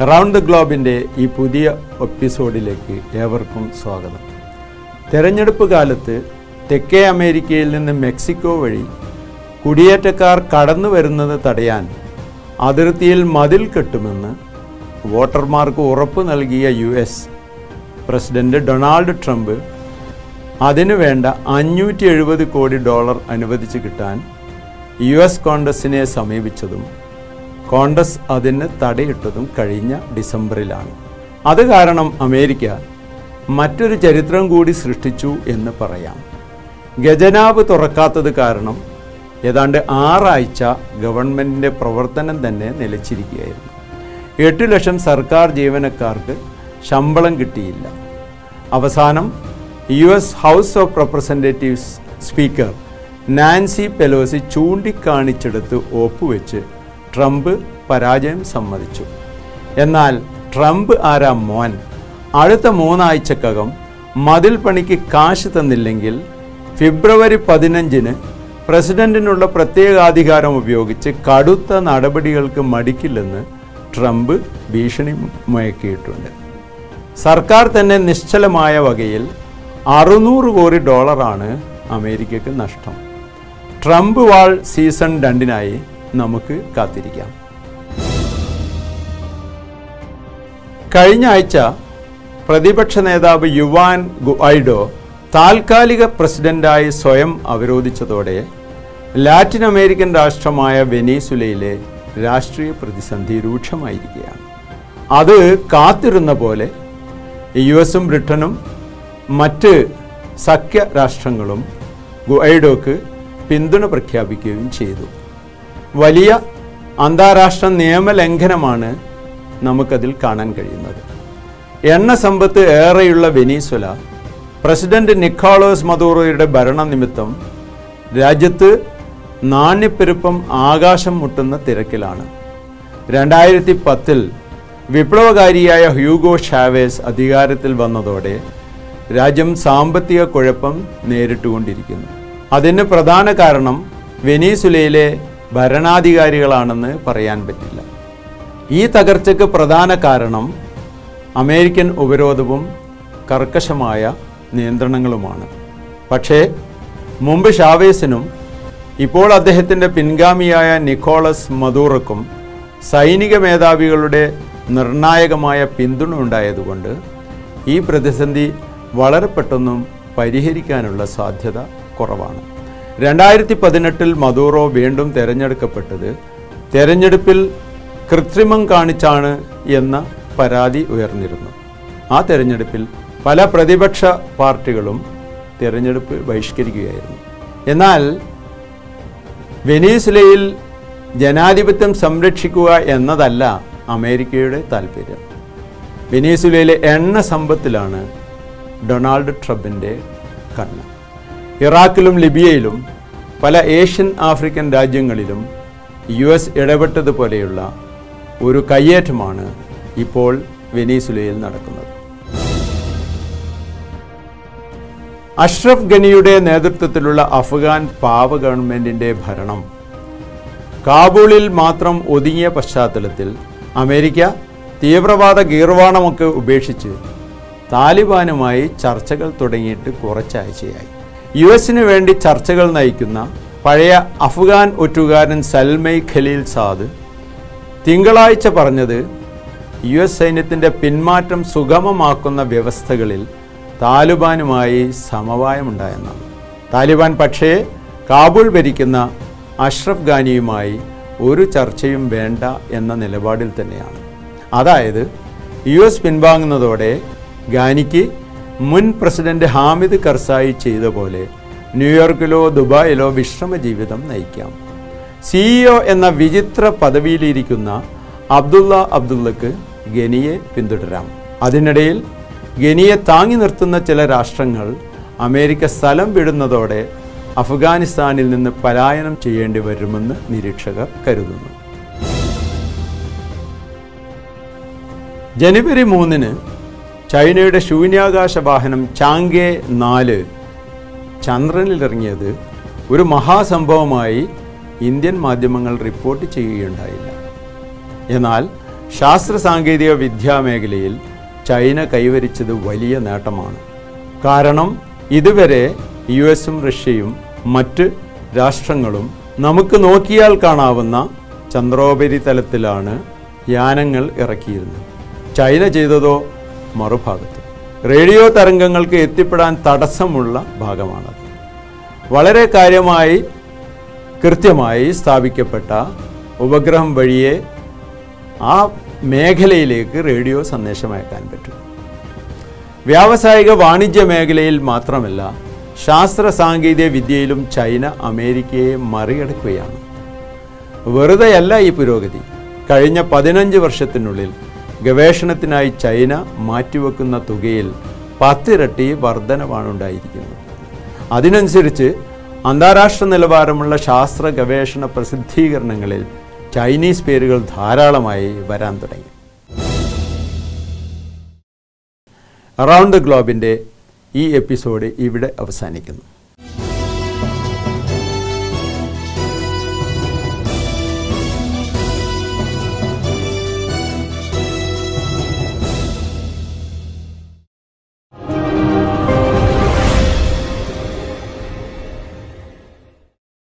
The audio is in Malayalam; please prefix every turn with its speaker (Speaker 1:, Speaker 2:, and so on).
Speaker 1: റൗണ്ട് ദ ഗ്ലോബിന്റെ ഈ പുതിയ എപ്പിസോഡിലേക്ക് ഏവർക്കും സ്വാഗതം. തെരഞ്ഞെടുപ്പ് കാലത്ത് തെക്കേ അമേരിക്കയിൽ നിന്ന് മെക്സിക്കോ വഴി കുടിയേറ്റക്കാർ കടന്നു വരുന്നത് തടയാൻ അതിർത്തിയിൽ മതിൽ കെട്ടുമെന്ന് വോട്ടർമാർക്ക് ഉറപ്പ് നൽകിയ U S president Donald Trump അതിനു വേണ്ട അഞ്ഞൂറ്റി എഴുപത് കോടി ഡോളർ അനുവദിച്ചു കിട്ടാൻ യു എസ് കോൺഗ്രസിനെ സമീപിച്ചതും കോൺഗ്രസ് അതിന് തടയിട്ടതും കഴിഞ്ഞ ഡിസംബറിലാണ്. അത് കാരണം അമേരിക്ക മറ്റൊരു ചരിത്രം കൂടി സൃഷ്ടിച്ചു എന്ന് പറയാം. ഖജനാവ് തുറക്കാത്തത് കാരണം ഏതാണ്ട് ആറാഴ്ച ഗവൺമെന്റിന്റെ പ്രവർത്തനം തന്നെ നിലച്ചിരിക്കുകയായിരുന്നു. എട്ട് ലക്ഷം സർക്കാർ ജീവനക്കാർക്ക് ശമ്പളം കിട്ടിയില്ല. അവസാനം U S house of representatives speaker Nancy Pelosi ചൂണ്ടിക്കാണിച്ചെടുത്ത് ഒപ്പുവെച്ച് ട്രംപ് പരാജയം സമ്മതിച്ചു. എന്നാൽ ട്രംപ് ആരാ മോൻ? അടുത്ത മൂന്നാഴ്ചക്കകം മതിൽ പണിക്ക് കാശ് തന്നില്ലെങ്കിൽ ഫെബ്രുവരി പതിനഞ്ചിന് പ്രസിഡന്റിനുള്ള പ്രത്യേകാധികാരം ഉപയോഗിച്ച് കടുത്ത നടപടികൾക്ക് മടിക്കില്ലെന്ന് ട്രംപ് ഭീഷണി മുഴക്കിയിട്ടുണ്ട് സർക്കാർ തന്നെ നിശ്ചലമായ വകയിൽ അറുന്നൂറ് കോടി ഡോളറാണ് അമേരിക്കയ്ക്ക് നഷ്ടം. ട്രംപ് വാൾ സീസൺ രണ്ടിനായി നമുക്ക് കാത്തിരിക്കാം. കഴിഞ്ഞ ആഴ്ച പ്രതിപക്ഷ നേതാവ് യുവാൻ ഗുഐഡോ താൽക്കാലിക പ്രസിഡന്റായി സ്വയം അവരോധിച്ചതോടെ ലാറ്റിൻ അമേരിക്കൻ രാഷ്ട്രമായ വെനീസുലയിലെ രാഷ്ട്രീയ പ്രതിസന്ധി രൂക്ഷമായിരിക്കുകയാണ്. അത് കാത്തിരുന്ന പോലെ യു എസും ബ്രിട്ടനും മറ്റ് സഖ്യ രാഷ്ട്രങ്ങളും ഗുഐഡോക്ക് പിന്തുണ പ്രഖ്യാപിക്കുകയും ചെയ്തു. വലിയ അന്താരാഷ്ട്ര നിയമലംഘനമാണ് നമുക്കതിൽ കാണാൻ കഴിയുന്നത്. എണ്ണ സമ്പത്ത് ഏറെയുള്ള വെനീസ്വല പ്രസിഡന്റ് നിക്കോളോസ് മദൂറോയുടെ ഭരണനിമിത്തം രാജ്യത്ത് നാണ്യപ്പെരുപ്പം ആകാശം മുട്ടുന്ന തിരക്കിലാണ്. രണ്ടായിരത്തി പത്തിൽ വിപ്ലവകാരിയായ ഹ്യൂഗോ ഷാവേസ് അധികാരത്തിൽ വന്നതോടെ രാജ്യം സാമ്പത്തിക കുഴപ്പം നേരിട്ടുകൊണ്ടിരിക്കുന്നു. അതിന് പ്രധാന കാരണം വെനീസുലയിലെ ഭരണാധികാരികളാണെന്ന് പറയാൻ പറ്റില്ല. ഈ തകർച്ചയ്ക്ക് പ്രധാന കാരണം അമേരിക്കൻ ഉപരോധവും കർക്കശമായ നിയന്ത്രണങ്ങളുമാണ്. പക്ഷേ മുമ്പ് ഷാവേസിനും ഇപ്പോൾ അദ്ദേഹത്തിന്റെ പിൻഗാമിയായ നിക്കോളസ് മദൂറക്കും സൈനിക മേധാവികളുടെ നിർണായകമായ പിന്തുണ ഉണ്ടായതുകൊണ്ട് ഈ പ്രതിസന്ധി വളരെ പെട്ടെന്നും പരിഹരിക്കാനുള്ള സാധ്യത കുറവാണ്. രണ്ടായിരത്തി പതിനെട്ടിൽ മദൂറോ വീണ്ടും തെരഞ്ഞെടുക്കപ്പെട്ടത് തെരഞ്ഞെടുപ്പിൽ കൃത്രിമം കാണിച്ചാണ് എന്ന പരാതി ഉയർന്നിരുന്നു. ആ തെരഞ്ഞെടുപ്പിൽ പല പ്രതിപക്ഷ പാർട്ടികളും തിരഞ്ഞെടുപ്പ് ബഹിഷ്കരിക്കുകയായിരുന്നു. എന്നാൽ വെനീസുലയിൽ ജനാധിപത്യം സംരക്ഷിക്കുക എന്നതല്ല അമേരിക്കയുടെ താല്പര്യം വെനീസുലയിലെ എണ്ണ സമ്പത്തിലാണ് ഡൊണാൾഡ് ട്രംപിന്റെ കണ്ണ്. ഇറാഖിലും ലിബിയയിലും പല ഏഷ്യൻ ആഫ്രിക്കൻ രാജ്യങ്ങളിലും യു എസ് ഇടപെട്ടതുപോലെയുള്ള ഒരു കയ്യേറ്റമാണ് ഇപ്പോൾ വെനീസുലയിൽ നടക്കുന്നത്. അഷ്റഫ് ഗനിയുടെ നേതൃത്വത്തിലുള്ള അഫ്ഗാൻ പാവ ഗവൺമെന്റിന്റെ ഭരണം കാബൂളിൽ മാത്രം ഒതുങ്ങിയ പശ്ചാത്തലത്തിൽ അമേരിക്ക തീവ്രവാദ ഗീർവാണമൊക്കെ ഉപേക്ഷിച്ച് താലിബാനുമായി ചർച്ചകൾ തുടങ്ങിയിട്ട് കുറച്ചാഴ്ചയായി. യു എസിന് വേണ്ടി ചർച്ചകൾ നയിക്കുന്ന പഴയ അഫ്ഗാൻ ഒറ്റുകാരൻ സൽമൈ ഖലീൽ സാദ് തിങ്കളാഴ്ച പറഞ്ഞത് യു എസ് സൈന്യത്തിന്റെ പിന്മാറ്റം സുഗമമാക്കുന്ന വ്യവസ്ഥകളിൽ താലിബാനുമായി സമവായമുണ്ടായെന്നാണ്. താലിബാൻ പക്ഷേ കാബൂൾ ഭരിക്കുന്ന അഷ്റഫ് ഖാനിയുമായി ഒരു ചർച്ചയും വേണ്ട എന്ന നിലപാടിൽ തന്നെയാണ്. അതായത് യു എസ് പിൻവാങ്ങുന്നതോടെ ഖാനിക്ക് മുൻ പ്രസിഡന്റ് ഹാമിദ് കർസായി ചെയ്ത പോലെ ന്യൂയോർക്കിലോ ദുബായിലോ വിശ്രമ ജീവിതം നയിക്കാം. സിഇഒ എന്ന വിചിത്ര പദവിയിലിരിക്കുന്ന അബ്ദുള്ള അബ്ദുള്ളക്ക് ഗനിയെ പിന്തുടരാം. അതിനിടയിൽ ഗനിയെ താങ്ങി നിർത്തുന്ന ചില രാഷ്ട്രങ്ങൾ അമേരിക്ക സ്ഥലം വിടുന്നതോടെ അഫ്ഗാനിസ്ഥാനിൽ നിന്ന് പലായനം ചെയ്യേണ്ടി വരുമെന്ന് നിരീക്ഷകർ കരുതുന്നു. ജനുവരി മൂന്നിന് ചൈനയുടെ ശൂന്യാകാശ വാഹനം ചാങ്കെ നാല് ചന്ദ്രനിലിറങ്ങിയത് ഒരു മഹാസംഭവമായി ഇന്ത്യൻ മാധ്യമങ്ങൾ റിപ്പോർട്ട് ചെയ്യുകയുണ്ടായില്ല. എന്നാൽ ശാസ്ത്ര സാങ്കേതിക വിദ്യാ മേഖലയിൽ ചൈന കൈവരിച്ചത് വലിയ നേട്ടമാണ്. കാരണം ഇതുവരെ യു എസും റഷ്യയും മറ്റ് രാഷ്ട്രങ്ങളും നമുക്ക് നോക്കിയാൽ കാണാവുന്ന ചന്ദ്രോപരിതലത്തിലാണ് യാനങ്ങൾ ഇറക്കിയിരുന്നത്. ചൈന ചെയ്തതോ മറുഭാഗത്ത്. റേഡിയോ തരംഗങ്ങൾക്ക് എത്തിപ്പെടാൻ തടസ്സമുള്ള ഭാഗമാണ്. വളരെ കാര്യമായി കൃത്യമായി സ്ഥാപിക്കപ്പെട്ട ഉപഗ്രഹം വഴിയെ ആ മേഖലയിലേക്ക് റേഡിയോ സന്ദേശം അയക്കാൻ പറ്റും. വ്യാവസായിക വാണിജ്യ മേഖലയിൽ മാത്രമല്ല ശാസ്ത്ര സാങ്കേതിക വിദ്യയിലും ചൈന അമേരിക്കയെ മറികടക്കുകയാണ്. വെറുതെയല്ല ഈ പുരോഗതി. കഴിഞ്ഞ പതിനഞ്ച് വർഷത്തിനുള്ളിൽ ഗവേഷണത്തിനായി ചൈന മാറ്റിവെക്കുന്ന തുകയിൽ പത്തിരട്ടി വർധനവാണ് ഉണ്ടായിരിക്കുന്നത് അതിനനുസരിച്ച് അന്താരാഷ്ട്ര നിലവാരമുള്ള ശാസ്ത്ര ഗവേഷണ പ്രസിദ്ധീകരണങ്ങളിൽ ചൈനീസ് പേരുകൾ ധാരാളമായി വരാൻ തുടങ്ങി. അറൗണ്ട് ദ ഗ്ലോബിന്റെ ഈ എപ്പിസോഡ് ഇവിടെ അവസാനിക്കുന്നു.